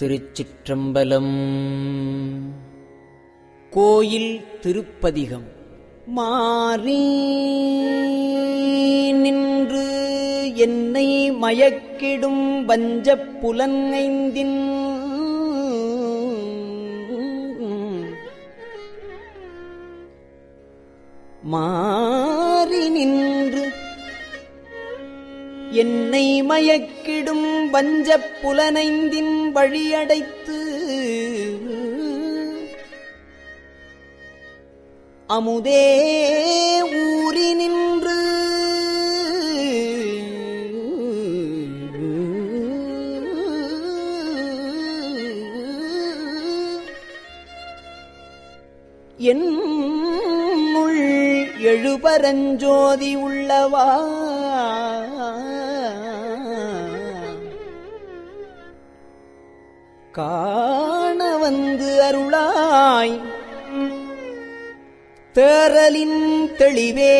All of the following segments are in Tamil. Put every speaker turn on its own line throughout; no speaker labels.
திருச்சிற்றம்பலம். கோயில் திருப்பதிகம். மாறி நின்று என்னை மயக்கிடும் வஞ்ச புலன்கைந்தின் மா என்னை மயக்கிடும் வஞ்சப் புலனைந்தின் வழியடைத்து அமுதே ஊறி நின்று என்னுள் எழுபரஞ்சோதி உள்ளவா காண வந்து அருளாய். தேரலின் தெளிவே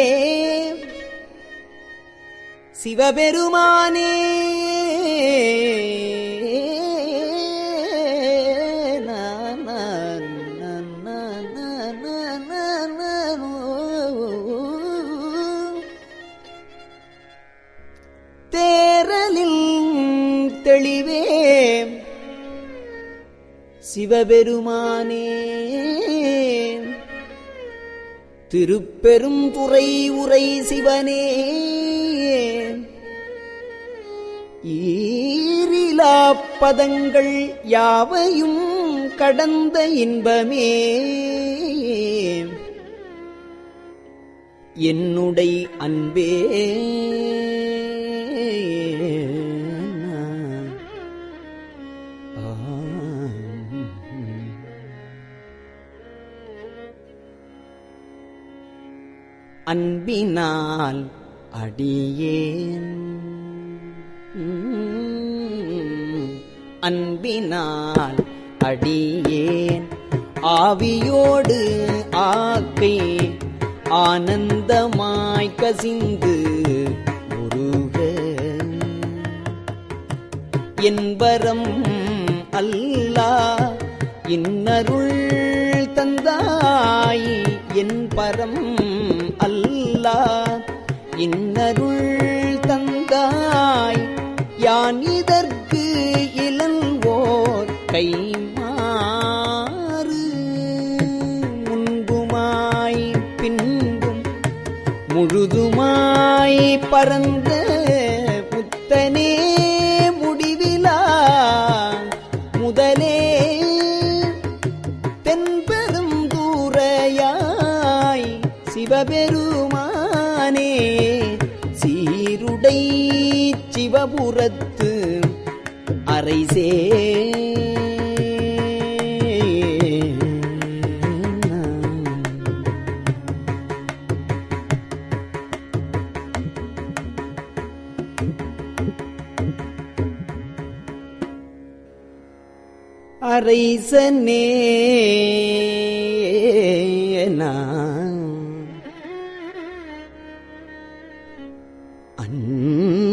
சிவபெருமானே. சிவபெருமானே. திருப்பெரும் துறை உரை சிவனே. ஈரிலா பதங்கள் யாவையும் கடந்த இன்பமே. என்னுடை அன்பே. அன்பினால் அடியேன். அன்பினால் அடியேன். ஆவியோடு ஆக்கை ஆனந்தமாய் கசிந்து உருக. என்பரம் அல்லா இன்னருள் தந்தாய். என் பரம் தந்தார். இன்னருள் தந்தாய். யான் இதற்கு இளங்கோர் கைமாறு முன்புமாய் பின்பும் முழுதுமாய் பரந்து அரைசனே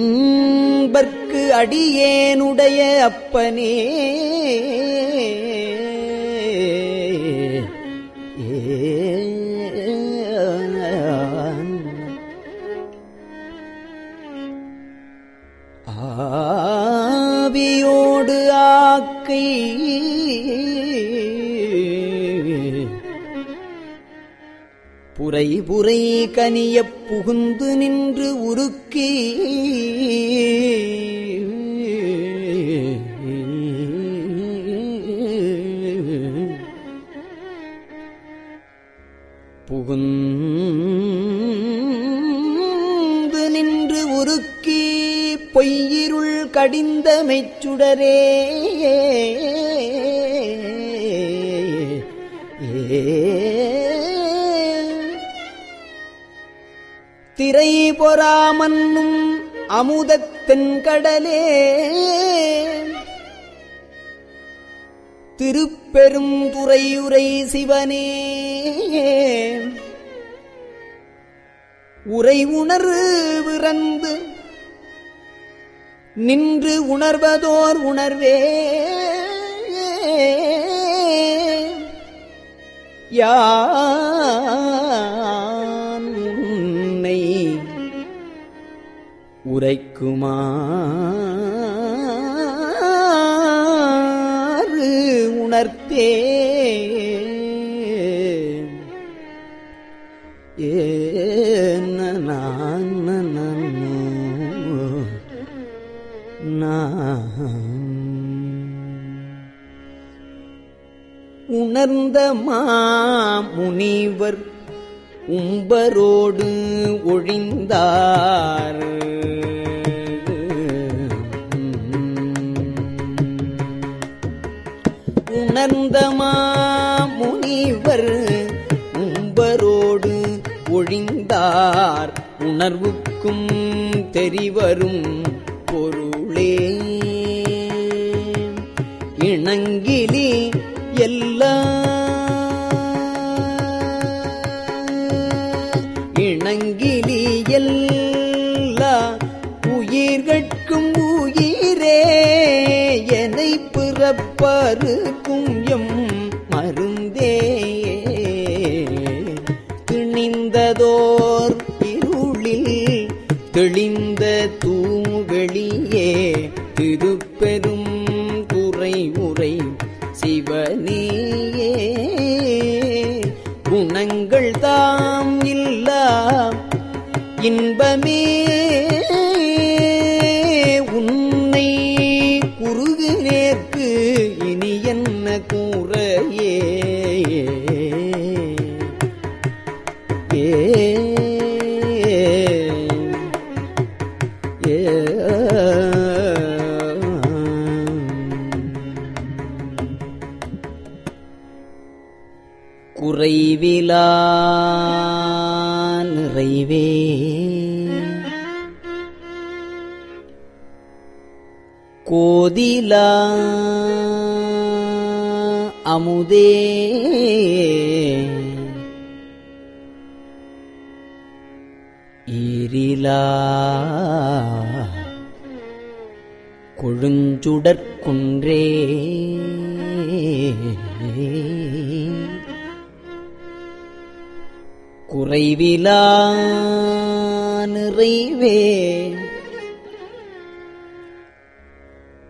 அன்பர்க்கு அடியேனுடைய அப்பனே ஆக்கை புரை புரை கனிய புகுந்து நின்று உருக்கி. புகுந்து பொய்யிருள் கடிந்த மெச்சுடரே திரை பொறாமன்னும் அமுதத்தென் கடலே திருப்பெரும் துறையுரை சிவனே. உரை உணர்வு விறந்து நின்று உணர்வதோர் உணர்வே. யான் உரைக்குமாறு உணர்த்தே ஏன நான் உணர்ந்த மாமுனிவர் உம்பரோடு ஒழிந்தார். உணர்ந்த மாமுனிவர் உம்பரோடு ஒழிந்தார். உணர்வுக்கும் தெரிவரும் இணங்கிலி எல்லா இணங்கிலி எல்லா உயிர்கட்கும் உயிரே எனை பிறப்பருக்கும் எம் மருந்தே. திணிந்ததோர் இருளில் தெளிந்த ஈரிலா. கொழுஞ்சுடற்குன்றே. குறைவிலா நிறைவே.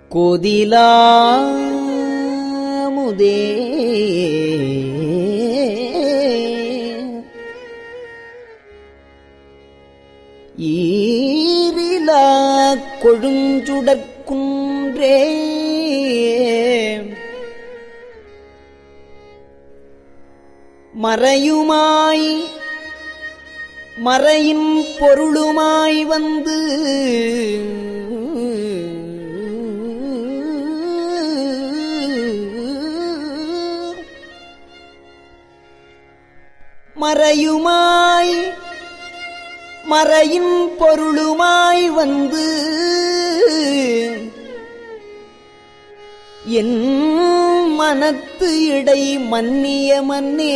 கோதிலா முதே. கொழுஞ்சுடற்குன்றே மறையுமாய் மறையின் பொருளுமாய் வந்து மறையுமாய் மறையின் பொருளுமாய் வந்து என் மனத்து இடை மன்னிய மன்னே.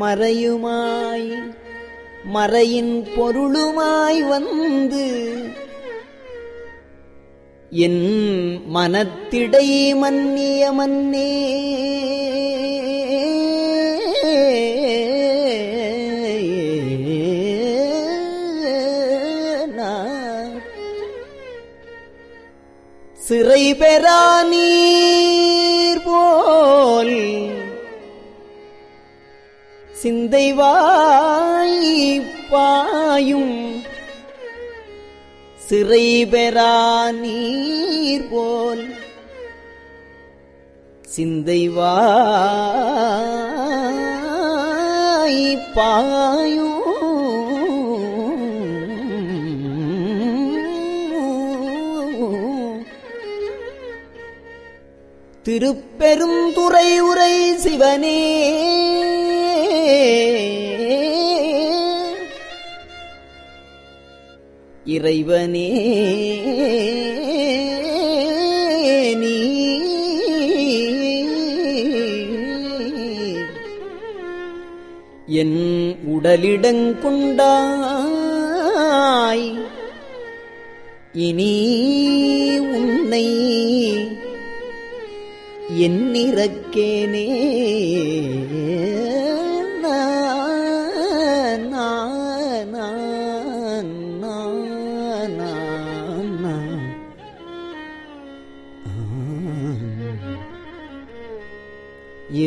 மறையுமாய் மறையின் பொருளுமாய் வந்து என் மனத்திடை மன்னிய மன்னே. சிறை பெறா நீர் போல் சிந்தைவாய் பாயும் சிறை பெறா நீர் போல். சிந்தை பாயும். திருப்பெரும் உரை சிவனே. இறைவனே நீ என் உடலிடங்கொண்டாய் வடியாய் இனி உன்னை என் நிறக்கேனே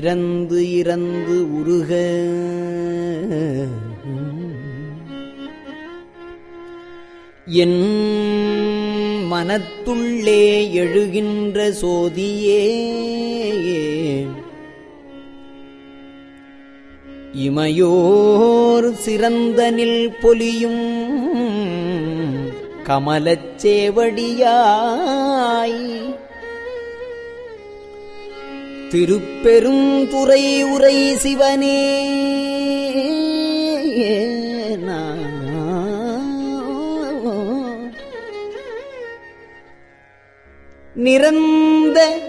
இறந்து இறந்து உருக. என் மனத்துள்ளே எழுகின்ற சோதியே இமையோர் சிறந்தனில் பொலியும் கமலச்சேவடியாய் சேவடியாய். திருப்பெரும் துறை உரை சிவனே. நிறந்த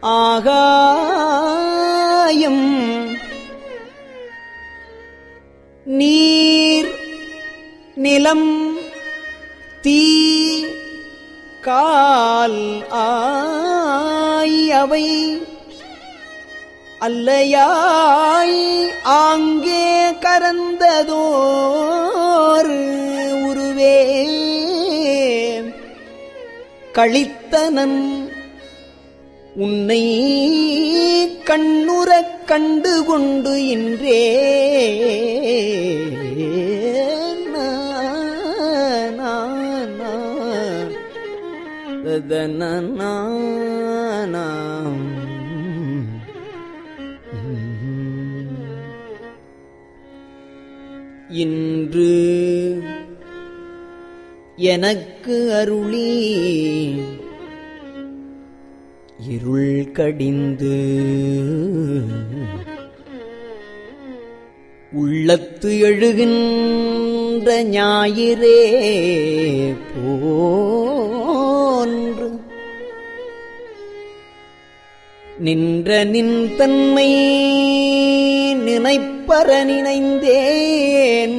ஆகாயம். நீர் நிலம் தீ கால் ஆயவை. அல்லையாய் ஆங்கே கரந்ததோர் உருவே. கழித்தனன் உன்னை கண்ணுறக் கண்டு கொண்டு இன்றே. ததனனானாம். இன்று எனக்கு அருளி இருள் கடிந்து உள்ளத்து எழுகின்ற ஞாயிறே போ நின்ற நின் தன்மை நினைப்பற நினைந்தேன்.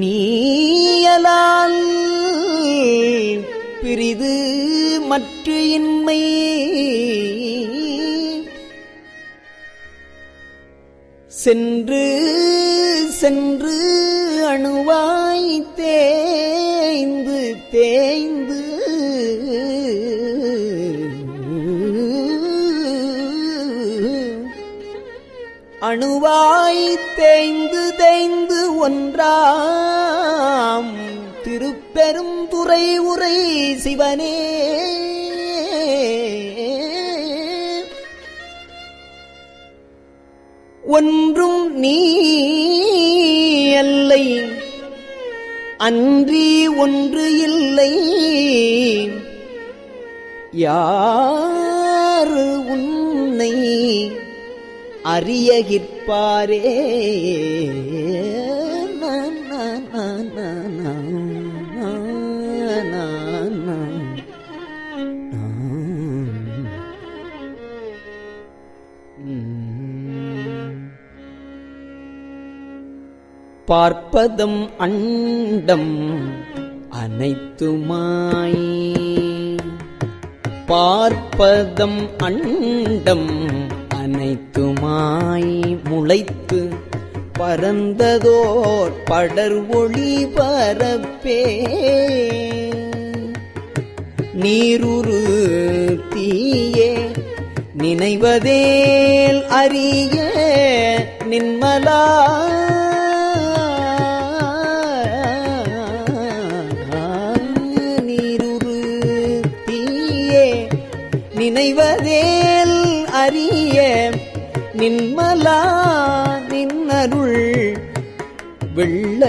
நீயலால் பிரிது மற்ற இன்மை. சென்று சென்று அணுவாய் தேய்ந்து தேய்ந்து அணுவாய் தேய்ந்து தேய்ந்து ஒன்றாம் திருப்பெரும் துறை உரை சிவனே. ஒன்றும் நீ அல்லை அன்றி ஒன்று இல்லை. யாரு உன்னை அறியகிற்பாரே. பார்ப்பதும் அண்டம் அனைத்துமாய். பார்ப்பதம் அண்டம் மாய் முளைத்து பறந்ததோர் படர் ஒளி பரப்பே நீருரு தீயே நினைவதேல் அறிய நின்மலா. நீருரு தீயே நினைவதே நின்மலா நின்னருள் வெள்ள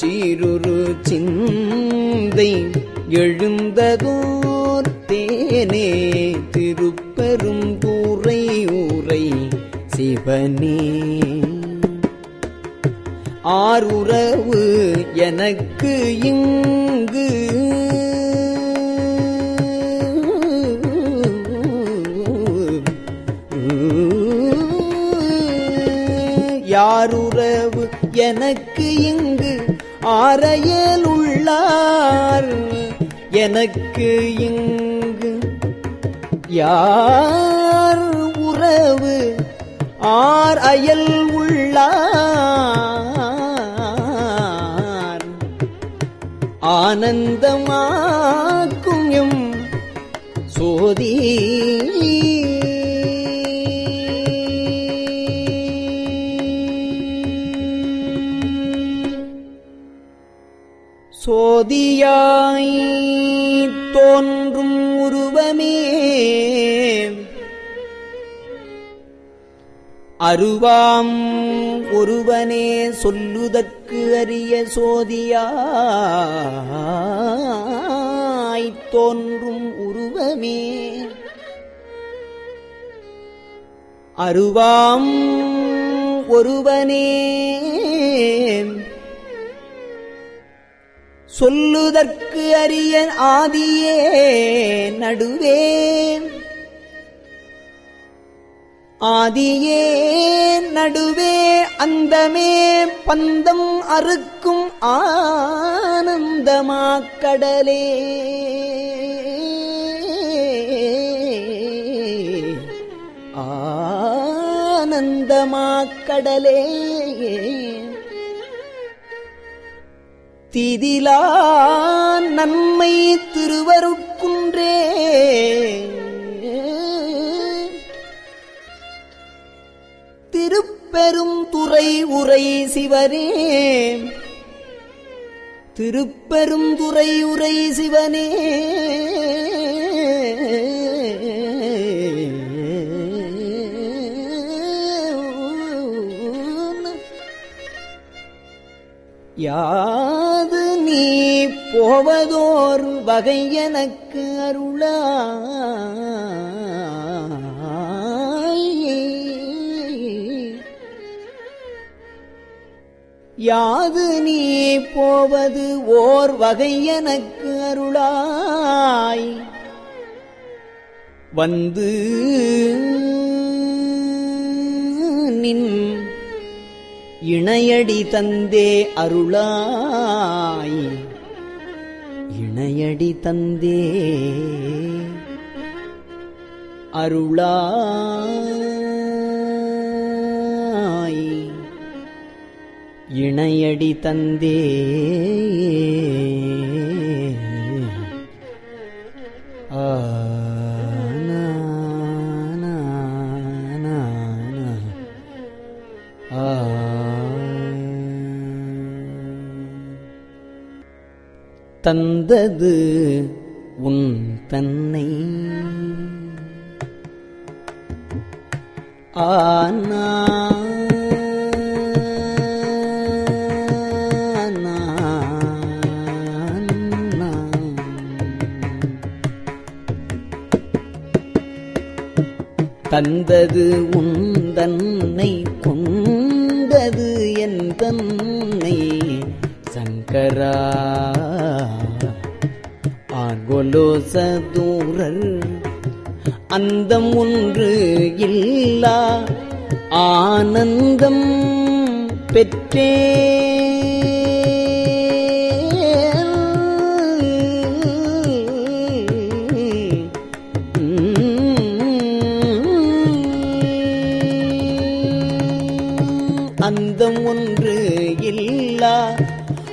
சீருரு சிந்தை எழுந்ததோர் தேனே திருப்பெரும் தூரை ஊரை சிவனே. ஆறுறவு எனக்கு இங்கு யாருறவு எனக்கு இங்கு ஆரையல் உள்ளார். எனக்கு இங்கு யார் உறவு? ஆர் அயல் உள்ளார். ஆனந்தமாக்கும் சோதீ அருவாம் ஒருவனே சொல்லுதற்கு அரிய சோதியாய் தோன்றும் உருவமே. அருவாம் ஒருவனே சொல்லுதற்கு அரிய ஆதியே நடுவேன் ஆதியே நடுவே அந்தமே பந்தம் அறுக்கும் ஆனந்தமாக்கடலே ஆனந்தமாக்கடலே திதிலா நன்மை திருவருட்குன்றே. பெரும் துறை உரை சிவனே. திருப்பெரும் துறை உரை சிவனே. யாது நீ போவதோர் வகை எனக்கு அருளா. யாது நீ போவது ஓர் வகை எனக்கு அருளாய். வந்து நின் இணையடி தந்தே அருளாய். இணையடி தந்தே அருளாய். இணையடி தந்தே. தந்தது உன் தன்னை. ஆனா தந்தது உன் தன்னை கொண்டது என் தன்னை. சங்கரா ஆர்கொலோ சதூரர் அந்தம் ஒன்று இல்லா ஆனந்தம் பெற்றே.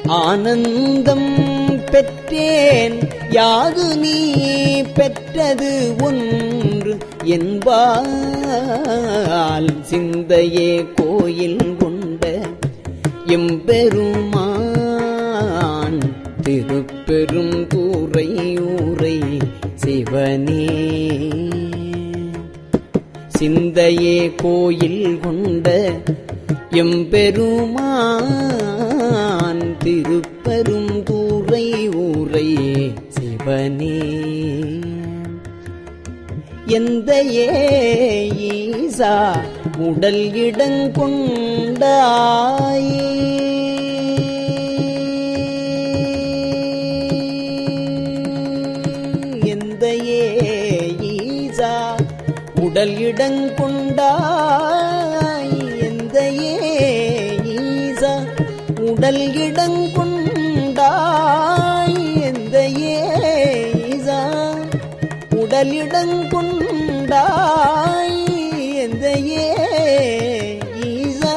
ஆனந்தம் பெற்றேன். யாது நீ பெற்றது ஒன்று என்பால் சிந்தையே கோயில் கொண்ட எம்பெருமான். திருப்பெரும் கூரை ஊரை சிவனே. சிந்தையே கோயில் கொண்ட எம்பெருமான். திருப்பெரும் கூரை ஊரை சிவனே. எந்த ஏசா உடல் இடங்கொண்டாய் எந்த ஏசா உடல் இடங்கொண்டாய் கடலிடங்குண்டாய் எந்த ஏசா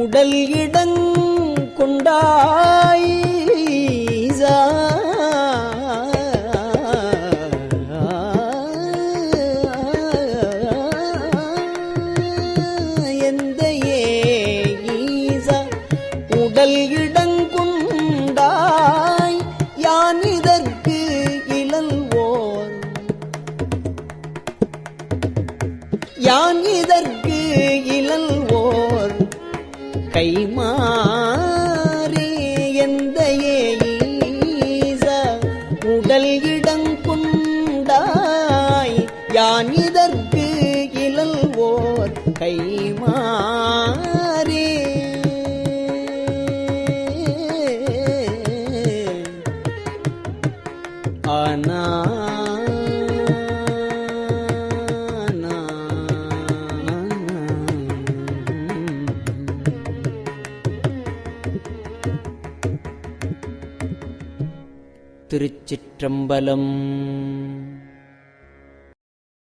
உடல் இடங்குண்டாய் கைமா त्र्यम्बलम्।